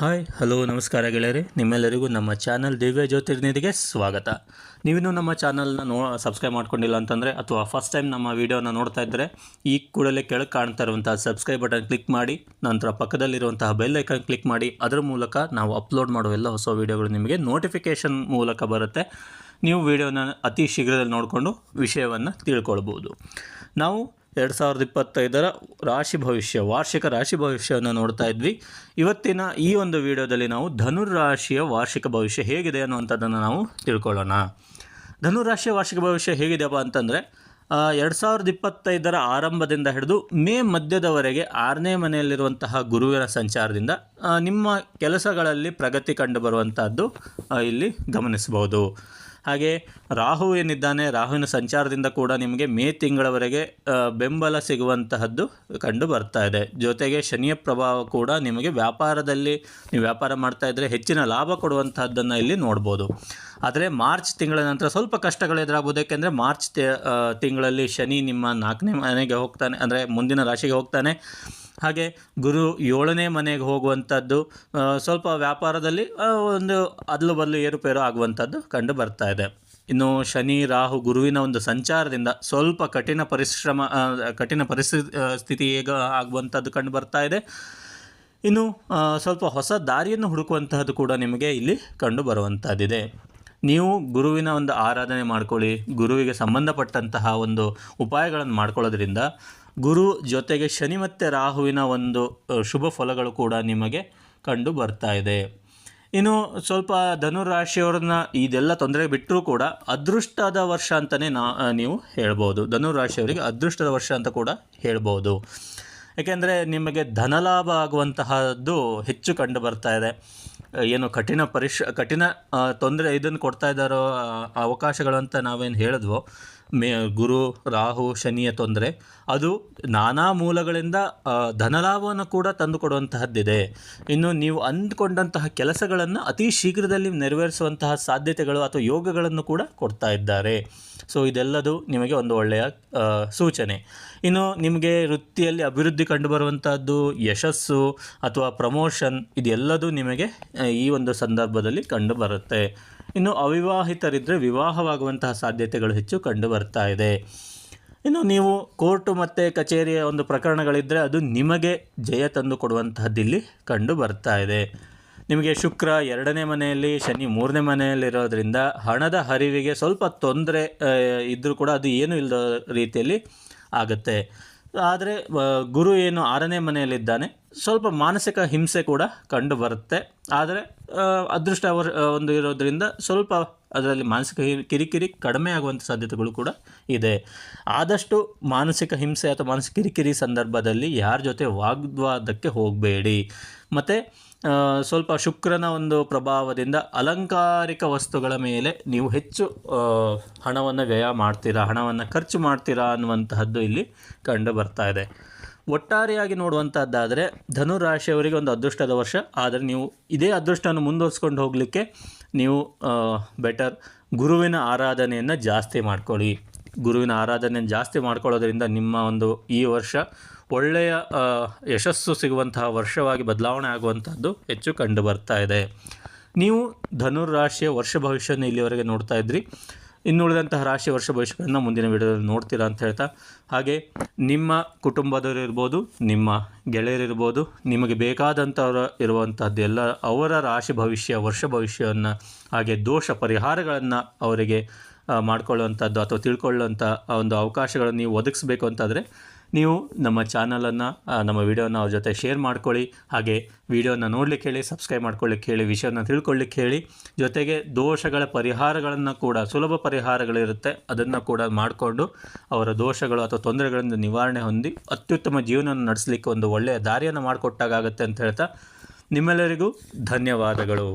Hi, hello, ನಮಸ್ಕಾರ ಗೆಳೆಯರೆ. ನಿಮ್ಮೆಲ್ಲರಿಗೂ ನಮ್ಮ ಚಾನಲ್ ದಿವ್ಯ ಜ್ಯೋತಿರ್ನಿಧಿಗೆ ಸ್ವಾಗತ. ನೀವಿನ್ನೂ ನಮ್ಮ ಚಾನಲ್ನ ನೋ, ಸಬ್ಸ್ಕ್ರೈಬ್ ಮಾಡ್ಕೊಂಡಿಲ್ಲ ಅಂತಂದರೆ ಅಥವಾ ಫಸ್ಟ್ ಟೈಮ್ ನಮ್ಮ ವೀಡಿಯೋನ ನೋಡ್ತಾ ಇದ್ದರೆ ಈ ಕೂಡಲೇ ಕೆಳಗೆ ಕಾಣ್ತಾ ಇರುವಂತಹ ಸಬ್ಸ್ಕ್ರೈಬ್ ಬಟನ್ ಕ್ಲಿಕ್ ಮಾಡಿ, ನಂತರ ಪಕ್ಕದಲ್ಲಿರುವಂತಹ ಬೆಲ್ ಐಕನ್ ಕ್ಲಿಕ್ ಮಾಡಿ, ಅದರ ಮೂಲಕ ನಾವು ಅಪ್ಲೋಡ್ ಮಾಡುವ ಎಲ್ಲ ಹೊಸ ವೀಡಿಯೋಗಳು ನಿಮಗೆ ನೋಟಿಫಿಕೇಷನ್ ಮೂಲಕ ಬರುತ್ತೆ. ನೀವು ವಿಡಿಯೋನ ಅತಿ ಶೀಘ್ರದಲ್ಲಿ ನೋಡಿಕೊಂಡು ವಿಷಯವನ್ನು ತಿಳ್ಕೊಳ್ಬೋದು. ನಾವು ಎರಡು ಸಾವಿರದ ಇಪ್ಪತ್ತೈದರ ರಾಶಿ ಭವಿಷ್ಯ, ವಾರ್ಷಿಕ ರಾಶಿ ಭವಿಷ್ಯವನ್ನು ನೋಡ್ತಾ ಇದ್ವಿ. ಇವತ್ತಿನ ಈ ಒಂದು ವಿಡಿಯೋದಲ್ಲಿ ನಾವು ಧನುರಾಶಿಯ ವಾರ್ಷಿಕ ಭವಿಷ್ಯ ಹೇಗಿದೆ ಅನ್ನುವಂಥದ್ದನ್ನು ನಾವು ತಿಳ್ಕೊಳ್ಳೋಣ. ಧನುರಾಶಿಯ ವಾರ್ಷಿಕ ಭವಿಷ್ಯ ಹೇಗಿದೆಯಪ್ಪ ಅಂತಂದರೆ ಎರಡು ಸಾವಿರದ ಇಪ್ಪತ್ತೈದರ ಆರಂಭದಿಂದ ಹಿಡಿದು ಮೇ ಮಧ್ಯದವರೆಗೆ ಆರನೇ ಮನೆಯಲ್ಲಿರುವಂತಹ ಗುರುವಿನ ಸಂಚಾರದಿಂದ ನಿಮ್ಮ ಕೆಲಸಗಳಲ್ಲಿ ಪ್ರಗತಿ ಕಂಡು ಬರುವಂತಹದ್ದು ಇಲ್ಲಿ ಗಮನಿಸಬಹುದು. ಹಾಗೆ ರಾಹು ಏನಿದ್ದಾನೆ, ರಾಹುವಿನ ಸಂಚಾರದಿಂದ ಕೂಡ ನಿಮಗೆ ಮೇ ತಿಂಗಳವರೆಗೆ ಬೆಂಬಲ ಸಿಗುವಂತಹದ್ದು ಕಂಡು ಬರ್ತಾ ಇದೆ. ಜೊತೆಗೆ ಶನಿಯ ಪ್ರಭಾವ ಕೂಡ ನಿಮಗೆ ವ್ಯಾಪಾರದಲ್ಲಿ, ನೀವು ವ್ಯಾಪಾರ ಮಾಡ್ತಾ ಇದ್ದರೆ ಹೆಚ್ಚಿನ ಲಾಭ ಕೊಡುವಂತಹದ್ದನ್ನು ಇಲ್ಲಿ ನೋಡ್ಬೋದು. ಆದರೆ ಮಾರ್ಚ್ ತಿಂಗಳ ನಂತರ ಸ್ವಲ್ಪ ಕಷ್ಟಗಳು ಎದುರಾಗ್ಬೋದು. ಯಾಕೆಂದರೆ ಮಾರ್ಚ್ ತಿಂಗಳಲ್ಲಿ ಶನಿ ನಿಮ್ಮ ನಾಲ್ಕನೇ ಮನೆಗೆ ಹೋಗ್ತಾನೆ, ಅಂದರೆ ಮುಂದಿನ ರಾಶಿಗೆ ಹೋಗ್ತಾನೆ. ಹಾಗೆ ಗುರು ಏಳನೇ ಮನೆಗೆ ಹೋಗುವಂಥದ್ದು ಸ್ವಲ್ಪ ವ್ಯಾಪಾರದಲ್ಲಿ ಒಂದು ಅದಲು ಬದಲು ಏರುಪೇರು ಆಗುವಂಥದ್ದು ಕಂಡು ಬರ್ತಾ ಇದೆ. ಇನ್ನು ಶನಿ, ರಾಹು ಗುರುವಿನ ಒಂದು ಸಂಚಾರದಿಂದ ಸ್ವಲ್ಪ ಕಠಿಣ ಪರಿಶ್ರಮ ಕಠಿಣ ಪರಿಸ್ಥಿತಿ ಈಗ ಆಗುವಂಥದ್ದು ಕಂಡು ಬರ್ತಾ ಇದೆ. ಇನ್ನು ಸ್ವಲ್ಪ ಹೊಸ ದಾರಿಯನ್ನು ಹುಡುಕುವಂತಹದ್ದು ಕೂಡ ನಿಮಗೆ ಇಲ್ಲಿ ಕಂಡು ಬರುವಂಥದ್ದಿದೆ. ನೀವು ಗುರುವಿನ ಒಂದು ಆರಾಧನೆ ಮಾಡ್ಕೊಳ್ಳಿ, ಗುರುವಿಗೆ ಸಂಬಂಧಪಟ್ಟಂತಹ ಒಂದು ಉಪಾಯಗಳನ್ನು ಮಾಡ್ಕೊಳ್ಳೋದ್ರಿಂದ ಗುರು ಜೊತೆಗೆ ಶನಿ ಮತ್ತು ರಾಹುವಿನ ಒಂದು ಶುಭ ಫಲಗಳು ಕೂಡ ನಿಮಗೆ ಕಂಡು ಬರ್ತಾ ಇದೆ. ಇನ್ನು ಸ್ವಲ್ಪ ಧನುರಾಶಿಯವ್ರನ್ನ ಇದೆಲ್ಲ ತೊಂದರೆ ಬಿಟ್ಟರೂ ಕೂಡ ಅದೃಷ್ಟದ ವರ್ಷ ಅಂತಲೇ ನಾ ನೀವು ಹೇಳ್ಬೋದು. ಧನುರಾಶಿಯವರಿಗೆ ಅದೃಷ್ಟದ ವರ್ಷ ಅಂತ ಕೂಡ ಹೇಳ್ಬೋದು. ಏಕೆಂದರೆ ನಿಮಗೆ ಧನಲಾಭ ಆಗುವಂತಹದ್ದು ಹೆಚ್ಚು ಕಂಡು ಬರ್ತಾ ಇದೆ. ಏನು ಕಠಿಣ ಪರಿಶ್ ಕಠಿಣ ತೊಂದರೆ ಇದನ್ನು ಕೊಡ್ತಾ ಇದ್ದಾರೋ ಅವಕಾಶಗಳು ಅಂತ ನಾವೇನು ಹೇಳಿದ್ವೋ, ಮೇ, ಗುರು, ರಾಹು, ಶನಿಯ ತೊಂದರೆ, ಅದು ನಾನಾ ಮೂಲಗಳಿಂದ ಧನಲಾಭವನ್ನು ಕೂಡ ತಂದುಕೊಡುವಂತಹದ್ದಿದೆ. ಇನ್ನು ನೀವು ಅಂದ್ಕೊಂಡಂತಹ ಕೆಲಸಗಳನ್ನು ಅತಿ ಶೀಘ್ರದಲ್ಲಿ ನೆರವೇರಿಸುವಂತಹ ಸಾಧ್ಯತೆಗಳು ಅಥವಾ ಯೋಗಗಳನ್ನು ಕೂಡ ಕೊಡ್ತಾ ಇದ್ದಾರೆ. ಸೊ ಇದೆಲ್ಲದು ನಿಮಗೆ ಒಂದು ಒಳ್ಳೆಯ ಸೂಚನೆ. ಇನ್ನು ನಿಮಗೆ ವೃತ್ತಿಯಲ್ಲಿ ಅಭಿವೃದ್ಧಿ ಕಂಡುಬರುವಂಥದ್ದು ಯಶಸ್ಸು ಅಥವಾ ಪ್ರಮೋಷನ್ ಇದೆಲ್ಲದೂ ನಿಮಗೆ ಈ ಒಂದು ಸಂದರ್ಭದಲ್ಲಿ ಕಂಡುಬರುತ್ತೆ. ಇನ್ನು ಅವಿವಾಹಿತರಿದ್ದರೆ ವಿವಾಹವಾಗುವಂತಹ ಸಾಧ್ಯತೆಗಳು ಹೆಚ್ಚು ಕಂಡುಬರ್ತಾ ಇದೆ. ಇನ್ನು ನೀವು ಕೋರ್ಟು ಮತ್ತು ಕಚೇರಿಯ ಒಂದು ಪ್ರಕರಣಗಳಿದ್ದರೆ ಅದು ನಿಮಗೆ ಜಯ ತಂದು ಕೊಡುವಂತಹದ್ದಿಲ್ಲಿ ಕಂಡು ಬರ್ತಾ ಇದೆ. ನಿಮಗೆ ಶುಕ್ರ ಎರಡನೇ ಮನೆಯಲ್ಲಿ, ಶನಿ ಮೂರನೇ ಮನೆಯಲ್ಲಿರೋದ್ರಿಂದ ಹಣದ ಹರಿವಿಗೆ ಸ್ವಲ್ಪ ತೊಂದರೆ ಇದ್ದರೂ ಕೂಡ ಅದು ಏನೂ ಇಲ್ಲದ ರೀತಿಯಲ್ಲಿ ಆಗುತ್ತೆ. ಆದರೆ ಗುರು ಏನು ಆರನೇ ಮನೆಯಲ್ಲಿದ್ದಾನೆ, ಸ್ವಲ್ಪ ಮಾನಸಿಕ ಹಿಂಸೆ ಕೂಡ ಕಂಡು ಬರುತ್ತೆ. ಆದರೆ ಅದೃಷ್ಟ ಒಂದು ಇರೋದರಿಂದ ಸ್ವಲ್ಪ ಅದರಲ್ಲಿ ಮಾನಸಿಕ ಕಿರಿಕಿರಿ ಕಡಿಮೆ ಆಗುವಂಥ ಸಾಧ್ಯತೆಗಳು ಕೂಡ ಇದೆ. ಆದಷ್ಟು ಮಾನಸಿಕ ಹಿಂಸೆ ಅಥವಾ ಮಾನಸಿಕ ಕಿರಿಕಿರಿ ಸಂದರ್ಭದಲ್ಲಿ ಯಾರ ಜೊತೆ ವಾಗ್ವಾದಕ್ಕೆ ಹೋಗಬೇಡಿ. ಮತ್ತು ಸ್ವಲ್ಪ ಶುಕ್ರನ ಒಂದು ಪ್ರಭಾವದಿಂದ ಅಲಂಕಾರಿಕ ವಸ್ತುಗಳ ಮೇಲೆ ನೀವು ಹೆಚ್ಚು ಹಣವನ್ನು ವ್ಯಯ ಮಾಡ್ತೀರಾ, ಹಣವನ್ನು ಖರ್ಚು ಮಾಡ್ತೀರಾ ಅನ್ನುವಂತಹದ್ದು ಇಲ್ಲಿ ಕಂಡು ಬರ್ತಾ ಇದೆ. ಒಟ್ಟಾರೆಯಾಗಿ ನೋಡುವಂಥದ್ದಾದರೆ ಧನುರಾಶಿಯವರಿಗೆ ಒಂದು ಅದೃಷ್ಟದ ವರ್ಷ. ಆದರೆ ನೀವು ಇದೇ ಅದೃಷ್ಟವನ್ನು ಮುಂದುವರಿಸ್ಕೊಂಡು ಹೋಗಲಿಕ್ಕೆ ನೀವು ಬೆಟರ್ ಗುರುವಿನ ಆರಾಧನೆಯನ್ನು ಜಾಸ್ತಿ ಮಾಡ್ಕೊಳ್ಳಿ. ಗುರುವಿನ ಆರಾಧನೆಯನ್ನು ಜಾಸ್ತಿ ಮಾಡ್ಕೊಳ್ಳೋದ್ರಿಂದ ನಿಮ್ಮ ಒಂದು ಈ ವರ್ಷ ಒಳ್ಳೆಯ ಯಶಸ್ಸು ಸಿಗುವಂತಹ ವರ್ಷವಾಗಿ ಬದಲಾವಣೆ ಆಗುವಂಥದ್ದು ಹೆಚ್ಚು ಕಂಡು ಬರ್ತಾ ಇದೆ. ನೀವು ಧನುರ್ ರಾಶಿಯ ವರ್ಷ ಭವಿಷ್ಯವನ್ನು ಇಲ್ಲಿವರೆಗೆ ನೋಡ್ತಾ ಇದ್ರಿ. ಇನ್ನುಳಿದಂತಹ ರಾಶಿ ವರ್ಷ ಭವಿಷ್ಯಗಳನ್ನು ಮುಂದಿನ ವಿಡಿಯೋದಲ್ಲಿ ನೋಡ್ತೀರಾ ಅಂತ ಹೇಳ್ತಾ. ಹಾಗೆ ನಿಮ್ಮ ಕುಟುಂಬದವರು ಇರ್ಬೋದು, ನಿಮ್ಮ ಗೆಳೆಯರಿರ್ಬೋದು ನಿಮಗೆ ಬೇಕಾದಂಥವ್ರು ಇರುವಂಥದ್ದು ಎಲ್ಲ ಅವರ ರಾಶಿ ಭವಿಷ್ಯ, ವರ್ಷ ಭವಿಷ್ಯವನ್ನು, ಹಾಗೆ ದೋಷ ಪರಿಹಾರಗಳನ್ನು ಅವರಿಗೆ ಮಾಡಿಕೊಳ್ಳುವಂಥದ್ದು ಅಥವಾ ತಿಳ್ಕೊಳ್ಳುವಂಥ ಒಂದು ಅವಕಾಶಗಳನ್ನು ನೀವು ಒದಗಿಸ್ಬೇಕು ಅಂತಾದರೆ ನೀವು ನಮ್ಮ ಚಾನಲನ್ನು ನಮ್ಮ ವಿಡಿಯೋನ ಅವ್ರ ಜೊತೆ ಶೇರ್ ಮಾಡ್ಕೊಳ್ಳಿ. ಹಾಗೆ ವಿಡಿಯೋನ ನೋಡ್ಲಿಕ್ಕೆ ಹೇಳಿ, ಸಬ್ಸ್ಕ್ರೈಬ್ ಮಾಡ್ಕೊಳ್ಳಿಕ್ಕೆ ಹೇಳಿ, ವಿಷಯನ ತಿಳ್ಕೊಳ್ಳಿಕ್ಕೆ ಹೇಳಿ. ಜೊತೆಗೆ ದೋಷಗಳ ಪರಿಹಾರಗಳನ್ನು ಕೂಡ, ಸುಲಭ ಪರಿಹಾರಗಳಿರುತ್ತೆ. ಅದನ್ನು ಕೂಡ ಮಾಡಿಕೊಂಡು ಅವರ ದೋಷಗಳು ಅಥವಾ ತೊಂದರೆಗಳಿಂದ ನಿವಾರಣೆ ಹೊಂದಿ ಅತ್ಯುತ್ತಮ ಜೀವನ ನಡೆಸಲಿಕ್ಕೆ ಒಂದು ಒಳ್ಳೆಯ ದಾರಿಯನ್ನು ಮಾಡಿಕೊಟ್ಟಾಗುತ್ತೆ ಅಂತ ಹೇಳ್ತಾ ನಿಮ್ಮೆಲ್ಲರಿಗೂ ಧನ್ಯವಾದಗಳು.